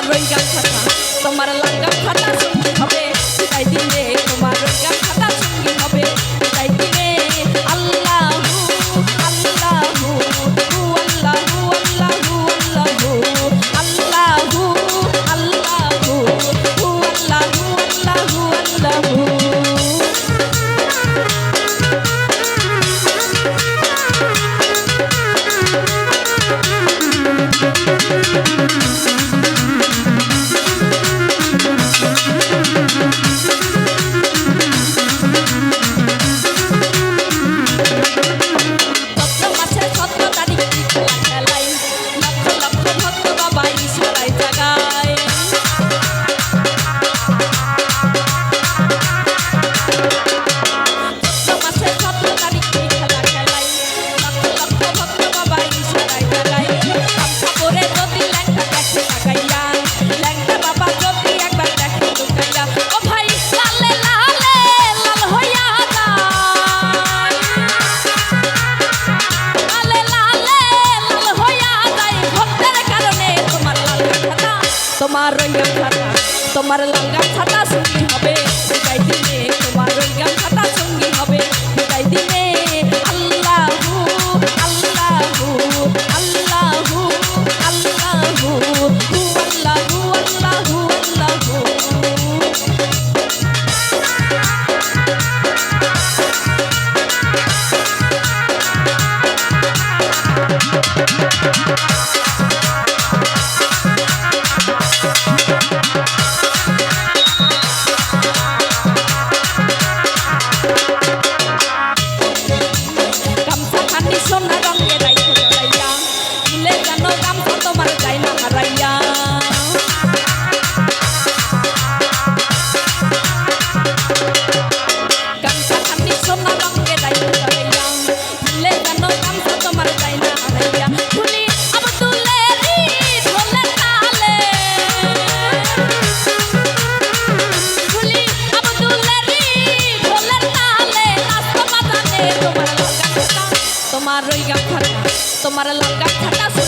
God, when God তোমার রঙে লঙ্গা ছাতা আমার লঙ্কা খাটা